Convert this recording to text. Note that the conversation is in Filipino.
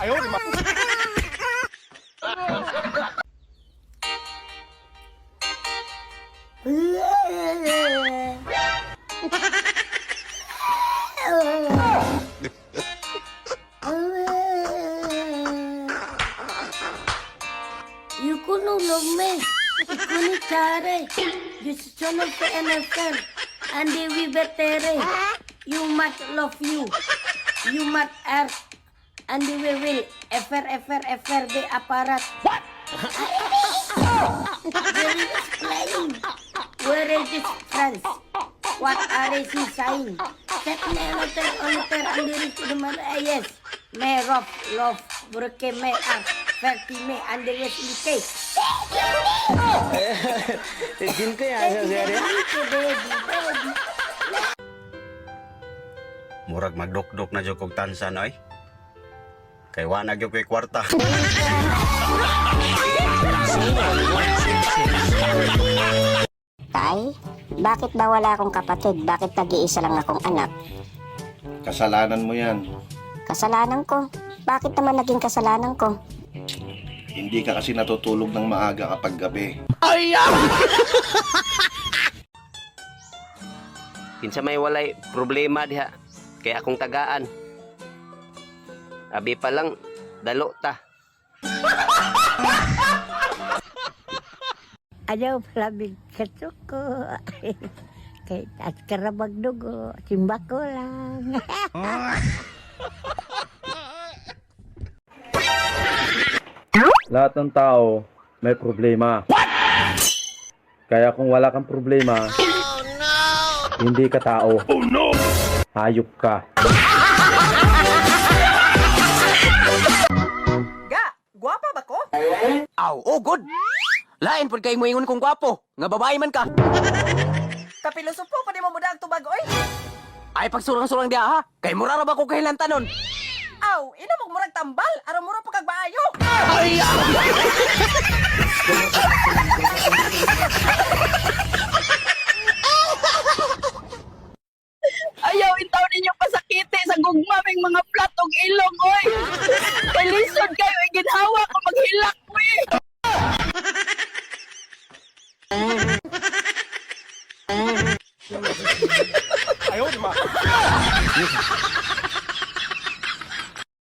哎呦我的妈！Yukunulumme, yukuni care, yusuchono pe NFL, and we better. You must love you, you must ask and they will ever ever ever the apparat. What? Very explain. Where is this France? What are you saying? Set me alter alter and the man demand ah, yes. Me rob love broke me up. Verti me and the rest in case. जिनके यहाँ से जा na jokog tansan oy. Eh? Kay wa na gyud ko'y kwarta. Tay, bakit ba wala akong kapatid? Bakit nag-iisa lang akong anak? Kasalanan mo yan. Kasalanan ko. Bakit naman naging kasalanan ko? Hindi ka kasi natutulog ng maaga kapag gabi. Kinsa may walay problema diha. Kaya akong tagaan. Abi pa lang, dalo ta. Ayaw palabig kasuko. Kay at karabag dugo, simba ko lang. Lahat ng tao may problema. Kaya kung wala kang problema, hindi ka tao. Hayop ka. Aw, oh good. Lain pud kay moingon kong gwapo, nga babae man ka. Kapilosopo pa di mo mudag tubag oy. Ay pagsurang-surang diha ha. Kay mura ra ba ko kahilantanon? Aw, ina mo murag tambal, aron mura pa kag maayo. Ay! Ayaw itaw ninyo pasakiti sa gugmaming mga platong ilong, oy! Kay lisod kayo, iginhawa ko maghilak 哎呦我的妈！